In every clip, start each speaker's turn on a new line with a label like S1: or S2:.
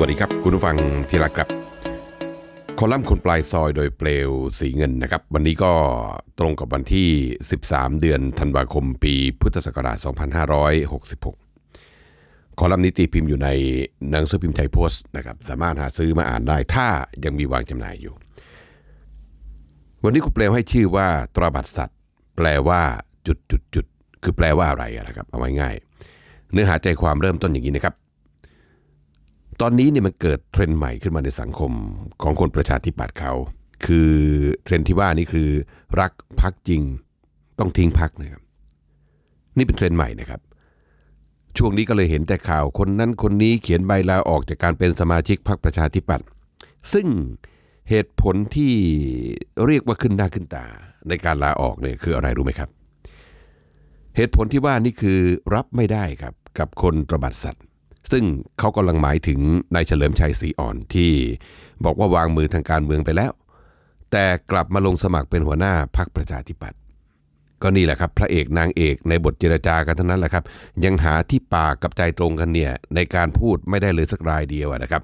S1: วัสดีครับคุณผู้ฟังที่รักครับ คอลัมน์คนปลายซอยโดยเปลวสีเงินนะครับ วันนี้ก็ตรงกับวันที่ 13 เดือนธันวาคมปีพุทธศักราช 2566 คอลัมน์นี้ตีพิมพ์อยู่ในหนังสือพิมพ์ไทยโพสต์นะครับสามารถหาซื้อมาอ่านได้ถ้ายังมีวางจำหน่ายอยู่ วันนี้คุณเปลวให้ชื่อว่าตราบัตรสัตว์ แปลว่าจุดจุดจุดคือแปลว่าอะไรนะครับเอาไว้ง่าย เนื้อหาใจความเริ่มต้นอย่างนี้นะครับ ตอนนี้เนี่ยมันเกิดเทรนด์ใหม่ขึ้นมาในสังคมของคนประชาธิปัตย์เขา คือเทรนด์ที่ว่านี่คือ รักพักจริงต้องทิ้งพักนะครับ นี่เป็นเทรนด์ใหม่นะครับ ช่วงนี้ก็เลยเห็นแต่ข่าวคนนั้นคนนี้เขียนใบลาออกจากการเป็นสมาชิกพรรคประชาธิปัตย์ซึ่งเหตุผลที่เรียกว่าขึ้นหน้าขึ้นตาในการลาออกเนี่ยคืออะไรรู้ไหมครับ เหตุผลที่ว่านี่คือรับไม่ได้ครับกับคนตระบัดสัตว์ ซึ่งเขากำลังหมายถึงนายเฉลิมชัยศรีอ่อนที่บอกว่าวางมือทางการเมืองไปแล้ว แต่กลับมาลงสมัครเป็นหัวหน้าพรรคประชาธิปัตย์ก็นี่แหละครับพระเอกนางเอกในบทเจรจากันทั้งนั้นแหละครับ ยังหาที่ปากกับใจตรงกันเนี่ยในการพูดไม่ได้เลยสักรายเดียวนะครับ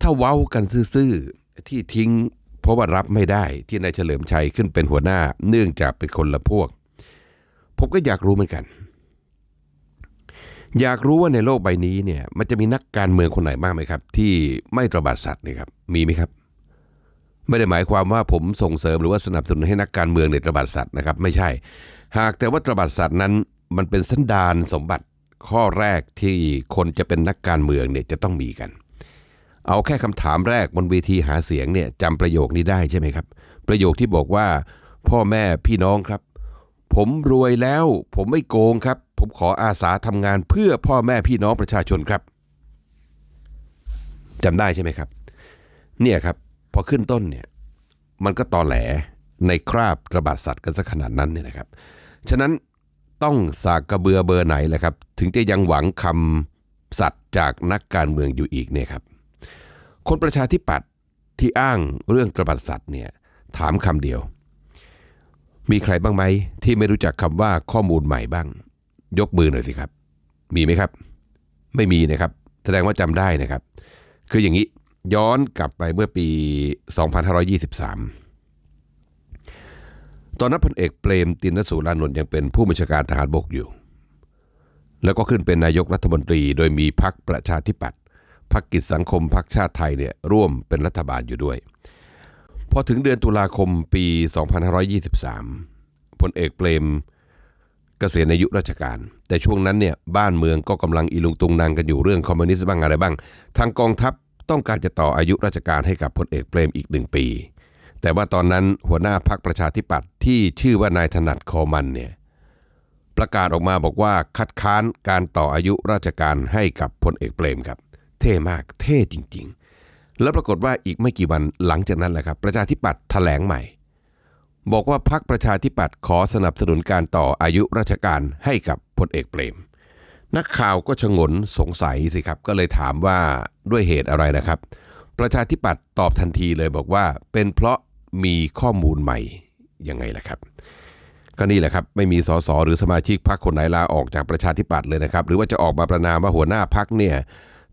S1: ถ้าเว้ากันซื่อๆที่ทิ้งเพราะว่ารับไม่ได้ที่นายเฉลิมชัยขึ้นเป็นหัวหน้าเนื่องจากเป็นคนละพวก ผมก็อยากรู้เหมือนกัน อยากรู้ว่าในโลกใบนี้เนี่ยมันจะมีนักการเมืองคนไหนบ้างไหมครับ ที่ไม่ตระบาดสัตว์นี่ครับมีไหมครับ ไม่ได้หมายความว่าผมส่งเสริมหรือว่าสนับสนุนให้นักการเมืองในยตระบาดสัตว์นะครับไม่ใช่ หากแต่ว่าตระบาดสัตว์นั้น มันเป็นสันดานสมบัติข้อแรกที่คนจะเป็นนักการเมืองเนี่ยจะต้องมีกัน เอาแค่คำถามแรกบนเวทีหาเสียงเนี่ยจำประโยคนี้ได้ใช่ไหมครับ ประโยคที่บอกว่า พ่อแม่พี่น้องครับ ผมรวยแล้ว ผมไม่โกงครับ ผมขออาสาทำงานเพื่อพ่อแม่พี่น้องประชาชนครับจำได้ใช่ไหมครับ เนี่ยครับ พอขึ้นต้นเนี่ยมันก็ตอแหลในคราบกระบาดสัตว์กันสักขนาดนั้นเนี่ยนะครับ ฉะนั้นต้องสากกระเบือเบอร์ไหนแหละครับ ถึงจะยังหวังคำสัตว์จากนักการเมืองอยู่อีกเนี่ยครับ คนประชาธิปัตย์ที่อ้างเรื่องตระบัดสัตว์เนี่ยถามคำเดียว มีใครบ้างไหมที่ไม่รู้จักคำว่าข้อมูลใหม่บ้าง ยกมือหน่อยสิครับ มีไหมครับ ไม่มีนะครับ แสดงว่าจำได้นะครับ คืออย่างนี้ย้อนกลับไปเมื่อปี 2523 ตอนนั้นพลเอกเปรมตินสุรานนท์ยังเป็นผู้บัญชาการทหารบกอยู่ แล้วก็ขึ้นเป็นนายกรัฐมนตรี โดยมีพรรคประชาธิปัตย์พรรคกิจสังคมพรรคชาติไทยเนี่ยร่วมเป็นรัฐบาลอยู่ด้วย พอถึงเดือนตุลาคมปี 2523พลเอกเปรม กษียณอายุราชการ แต่ช่วงนั้นเนี่ยบ้านเมืองก็กำลังอีลุงตุงนางกันอยู่เรื่องคอมมิวนิสต์บ้างอะไรบ้าง ทางกองทัพต้องการจะต่ออายุราชการให้กับพลเอกเปรมอีกหนึ่งปี แต่ว่าตอนนั้นหัวหน้าพรรคประชาธิปัตย์ที่ชื่อว่านายถนัดคอมันเนี่ยประกาศออกมาบอกว่าคัดค้านการต่ออายุราชการให้กับพลเอกเปรมครับ เท่มากเท่จริง ๆ แล้วปรากฏว่าอีกไม่กี่วันหลังจากนั้นแหละครับ ประชาธิปัตย์แถลงใหม่ บอกว่าพรรคประชาธิปัตย์ขอสนับสนุนการต่ออายุราชการให้กับพลเอกเปรม นักข่าวก็ชงนสงสัยสิครับ ก็เลยถามว่าด้วยเหตุอะไรนะครับ ประชาธิปัตย์ตอบทันทีเลยบอกว่า เป็นเพราะมีข้อมูลใหม่ยังไงล่ะครับ ก็นี่แหละครับ ไม่มีสสหรือสมาชิกพรรคคนไหนลาออกจากประชาธิปัตย์เลยนะครับ หรือว่าจะออกมาประนามว่าหัวหน้าพรรคเนี่ย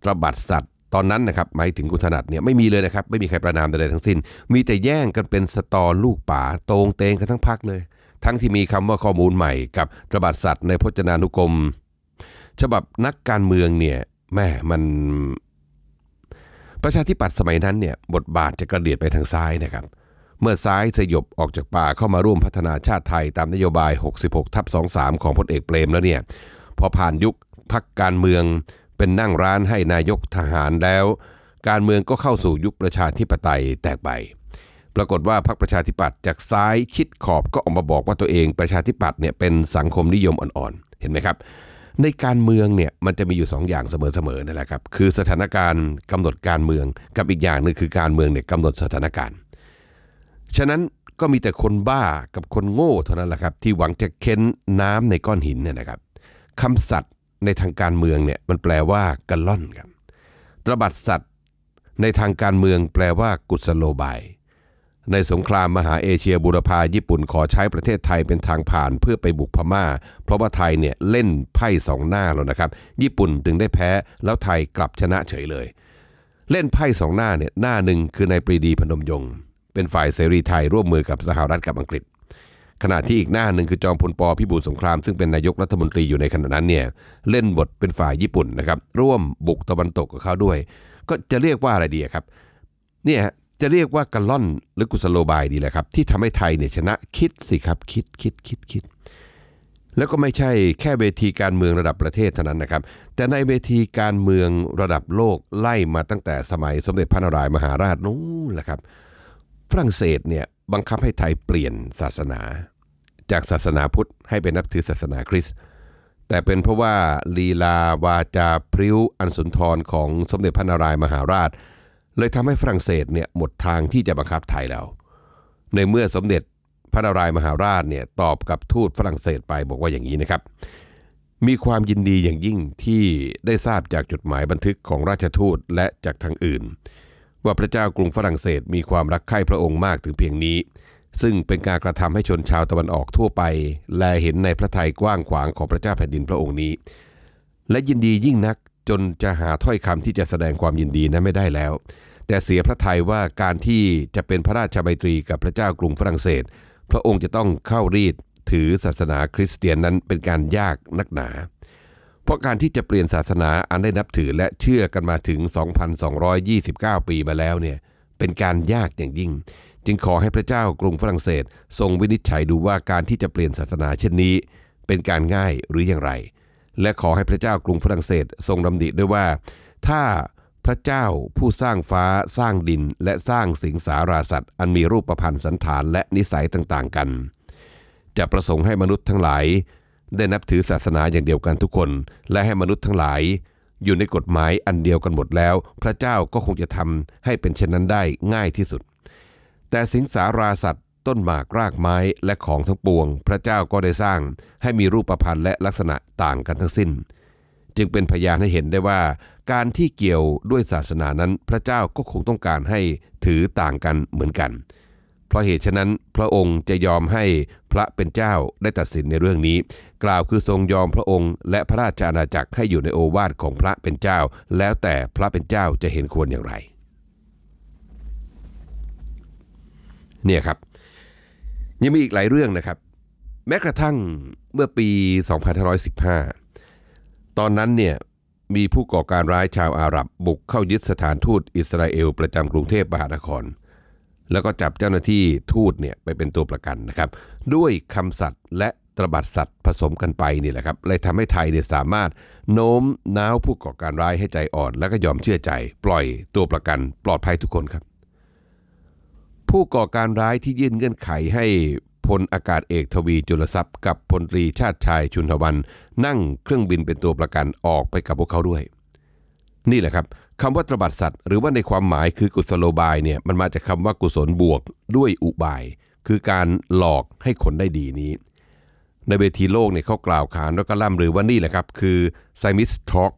S1: ตระบัดสัตว์ ตอนนั้นนะครับหมายถึงคุณถนัดเนี่ยไม่มีเลยนะครับ ไม่มีใครประนามใดๆทั้งสิ้น มีแต่แย่งกันเป็นสตอลูกป่าโตงเตงกันทั้งพรรคเลย ทั้งที่มีคำว่าข้อมูลใหม่กับตระบัดสัตว์ในพจนานุกรม ฉบับนักการเมืองเนี่ยแม่มันประชาธิปัตย์สมัยนั้นเนี่ยบทบาทจะกระเดียดไปทางซ้ายนะครับเมื่อซ้ายสยบออกจากป่าเข้ามาร่วมพัฒนาชาติไทยตามนโยบาย 66ทับ23 ของพลเอกเปรมแล้วเนี่ยพอผ่านยุคพักการเมือง เป็นนั่งร้านให้นายกทหารแล้ว การเมืองก็เข้าสู่ยุคประชาธิปไตยแตกไป ปรากฏว่าพรรคประชาธิปัตย์จากซ้ายชิดขอบก็ออกมาบอกว่าตัวเองประชาธิปัตย์เนี่ยเป็นสังคมนิยมอ่อนๆ เห็นไหมครับ ในการเมืองเนี่ยมันจะมีอยู่สองอย่างเสมอๆนั่นแหละครับคือสถานการณ์กำหนดการเมืองกับอีกอย่างหนึ่งคือการเมืองเนี่ยกำหนดสถานการณ์ ฉะนั้นก็มีแต่คนบ้ากับคนโง่เท่านั้นแหละครับที่หวังจะเค้นน้ำในก้อนหินเนี่ยนะครับคำสัตว์ ในทางการเมืองเนี่ยมันแปลว่ากระล่อนครับตระบัดสัตว์ ในทางการเมืองแปลว่ากุศโลบาย ในสงครามมหาเอเชียบูรพาญี่ปุ่นขอใช้ประเทศไทยเป็นทางผ่านเพื่อไปบุกพม่า เพราะว่าไทยเนี่ยเล่นไพ่สองหน้าแล้วนะครับ ญี่ปุ่นถึงได้แพ้แล้วไทยกลับชนะเฉยเลย เล่นไพ่สองหน้าเนี่ยหน้าหนึ่งคือนายปรีดีพนมยงค์เป็นฝ่ายเสรีไทยร่วมมือกับสหรัฐกับอังกฤษ ขณะที่อีกหน้าหนึ่งคือจอมพลปพิบูลสงครามซึ่งเป็นนายกรัฐมนตรีอยู่ในขณะนั้นเนี่ยเล่นบทเป็นฝ่ายญี่ปุ่นนะครับ ร่วมบุกตะวันตกกับเขาด้วย ก็จะเรียกว่าอะไรดีครับเนี่ยจะเรียกว่ากะล่อนหรือกุสโลบายดีแหละครับ ที่ทำให้ไทยเนี่ยชนะคิดสิครับคิดคิดคิดคิด แล้วก็ไม่ใช่แค่เวทีการเมืองระดับประเทศเท่านั้นนะครับ แต่ในเวทีการเมืองระดับโลกไล่มาตั้งแต่สมัยสมเด็จพระนารายมหาราชนู้นแหละครับฝรั่งเศสเนี่ย บังคับให้ไทยเปลี่ยนศาสนา จากศาสนาพุทธให้เป็นนับถือศาสนาคริสต์แต่เป็นเพราะว่าลีลาวาจาพริ้วอันสุนทรของสมเด็จพระนารายมหาราช เลยทำให้ฝรั่งเศสเนี่ยหมดทางที่จะบังคับไทยแล้ว ในเมื่อสมเด็จพระนารายมหาราชเนี่ยตอบกับทูตฝรั่งเศสไปบอกว่าอย่างนี้นะครับ มีความยินดีอย่างยิ่งที่ได้ทราบจากจดหมายบันทึกของราชทูตและจากทางอื่น ว่าพระเจ้ากรุงฝรั่งเศสมีความรักใคร่พระองค์มากถึงเพียงนี้ ซึ่งเป็นการกระทำให้ชนชาวตะวันออกทั่วไป แลเห็นในพระทัยกว้างขวางของพระเจ้าแผ่นดินพระองค์นี้ และยินดียิ่งนักจนจะหาถ้อยคำที่จะแสดงความยินดีนั้นไม่ได้แล้ว แต่เสียพระทัยว่าการที่จะเป็นพระราชบัยตรีกับพระเจ้ากรุงฝรั่งเศส พระองค์จะต้องเข้ารีดถือศาสนาคริสเตียนนั้นเป็นการยากนักหนา เพราะการที่จะเปลี่ยนศาสนาอันได้นับถือและเชื่อกันมาถึง 2,229 ปีมาแล้วเนี่ยเป็นการยากอย่างยิ่ง จึงขอให้พระเจ้ากรุงฝรั่งเศส ทรงวินิจฉัยดูว่าการที่จะเปลี่ยนศาสนาเช่นนี้ เป็นการง่ายหรืออย่างไร และขอให้พระเจ้ากรุงฝรั่งเศสทรงดำดิด้วยว่า ถ้าพระเจ้าผู้สร้างฟ้าสร้างดินและสร้างสิงสาราสัตว์ อันมีรูปประพันธ์สันฐานและนิสัยต่างๆกัน จะประสงค์ให้มนุษย์ทั้งหลาย ได้นับถือศาสนาอย่างเดียวกันทุกคน และให้มนุษย์ทั้งหลาย อยู่ในกฎหมายอันเดียวกันหมดแล้ว พระเจ้าก็คงจะทำให้เป็นเช่นนั้นได้ง่ายที่สุด แต่สิงสาราสัตว์ต้นหมากรากไม้และของทั้งปวง พระเจ้าก็ได้สร้างให้มีรูปประพันธ์และลักษณะต่างกันทั้งสิ้น จึงเป็นพยานให้เห็นได้ว่า การที่เกี่ยวด้วยศาสนานั้นพระเจ้าก็คงต้องการให้ถือต่างกันเหมือนกัน เพราะเหตุฉะนั้นพระองค์จะยอมให้พระเป็นเจ้าได้ตัดสินในเรื่องนี้ กล่าวคือทรงยอมพระองค์ และพระราชอาณาจักรให้อยู่ในโอวาทของพระเป็นเจ้า แล้วแต่พระเป็นเจ้าจะเห็นควรอย่างไร เนี่ยครับ ยังมีอีกหลายเรื่องนะครับ แม้กระทั่งเมื่อปี 2515 ตอนนั้นเนี่ยมีผู้ก่อการร้ายชาวอาหรับบุกเข้ายึดสถานทูตอิสราเอลประจำกรุงเทพมหานคร แล้วก็จับเจ้าหน้าที่ทูตเนี่ยไปเป็นตัวประกันนะครับ ด้วยคำสัตย์และตรบัดสัตย์ผสมกันไปนี่แหละครับเลยทำให้ไทยเนี่ยสามารถโน้มน้าวผู้ก่อการร้ายให้ใจอ่อน แล้วก็ยอมเชื่อใจ ปล่อยตัวประกันปลอดภัยทุกคนครับ ผู้ก่อการร้ายที่ยื่นเงื่อนไขให้พลอากาศเอกทวีจุลทรัพย์กับพลตรีชาติชายชุนทวัน นั่งเครื่องบินเป็นตัวประกันออกไปกับพวกเขาด้วย นี่แหละครับคำว่าตรบัดสัตว์หรือว่าในความหมายคือกุศโลบายเนี่ยมันมาจากคำว่ากุศลบวกด้วยอุบาย คือการหลอกให้คนได้ดีนี้ ในเวทีโลกเนี่ยเขากล่าวขานแล้วก็ล่ำลือว่านี่แหละครับ คือไซมิสทอก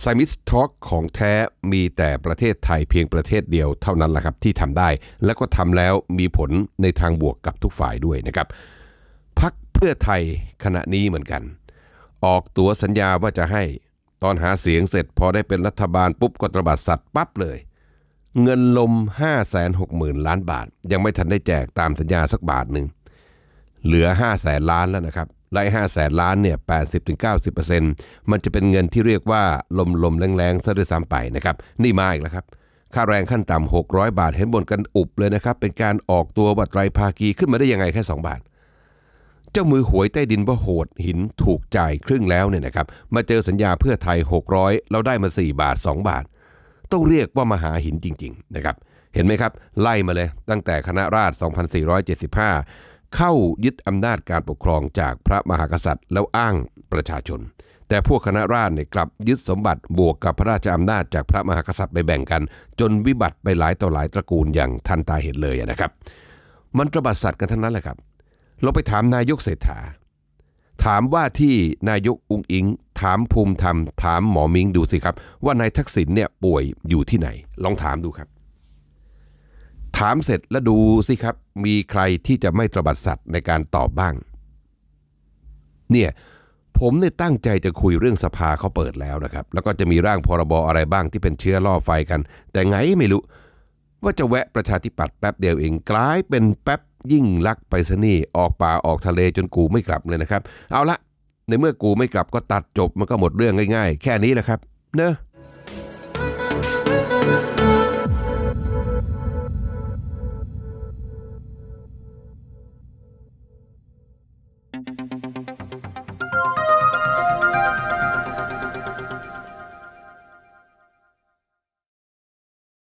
S1: ไซมิสทอกของแท้มีแต่ประเทศไทยเพียงประเทศเดียวเท่านั้นแหละครับที่ทำได้ แล้วก็ทำแล้วมีผลในทางบวกกับทุกฝ่ายด้วยนะครับพักเพื่อไทยขณะนี้เหมือนกัน ออกตัวสัญญาว่าจะให้ ตอนหาเสียงเสร็จพอได้เป็นรัฐบาลปุ๊บก็ตระบัดสัตว์ปั๊บเลย เงินลม 5 6 0 0 0 0 ล้านบาท ยังไม่ทันได้แจกตามสัญญาสักบาทหนึ่งเหลือ 5 0 0แสนล้านแล้วนะครับไล่5แสนล้านเนี่ย80-90%มันจะเป็นเงินที่เรียกว่าลมลมแรงๆซะด้วยซ้ำไปนะครับ นี่มาอีกแล้วครับ ค่าแรงขั้นต่ำ600บาทเห็นบนกันอุบเลยนะครับ เป็นการออกตัวบัตรไตรภาคีขึ้นมาได้ยังไงแค่2บาท เจ้ามือหวยใต้ดินว่าโหดหินถูกจ่ายครึ่งแล้วเนี่ยนะครับ มาเจอสัญญาเพื่อไทย 600 แล้วได้มา 4 บาท 2 บาท ต้องเรียกว่ามหาหินจริง ๆ นะครับ เห็นไหมครับ ไล่มาเลย ตั้งแต่คณะราษฎร 2475 เข้ายึดอำนาจการปกครองจากพระมหากษัตริย์ แล้วอ้างประชาชน แต่พวกคณะราษฎรเนี่ยกลับยึดสมบัติบวกกับพระราชอำนาจจากพระมหากษัตริย์ไปแบ่งกัน จนวิบัติไปหลายต่อหลายตระกูลอย่างทันตาเห็นเลยนะครับ มันตระบัดสัตว์กันทั้งนั้นแหละครับ เราไปถามนายกเศรษฐา ถามว่าที่นายกอุงอิง ถามภูมิธรรม ถามหมอมิงดูสิครับ ว่านายทักษิณเนี่ยป่วยอยู่ที่ไหน ลองถามดูครับ ถามเสร็จแล้วดูสิครับ มีใครที่จะไม่ตระบัดสัตว์ในการตอบบ้าง เนี่ยผผมเนี่ยตั้งใจจะคุยเรื่องสภาเขาเปิดแล้วนะครับ แล้วก็จะมีร่างพรบอะไรบ้างที่เป็นเชื้อล่อไฟกัน แต่ไงไม่รู้ ว่าจะแวะประชาธิปัตย์แป๊บเดียวเองกลายเป็นแป๊บ ยิ่งลักไปซะนี่ออกป่าออกทะเลจนกูไม่กลับเลยนะครับ เอาละในเมื่อกูไม่กลับก็ตัดจบมันก็หมดเรื่องง่าย ๆ แค่นี้แหละครับ เนอะ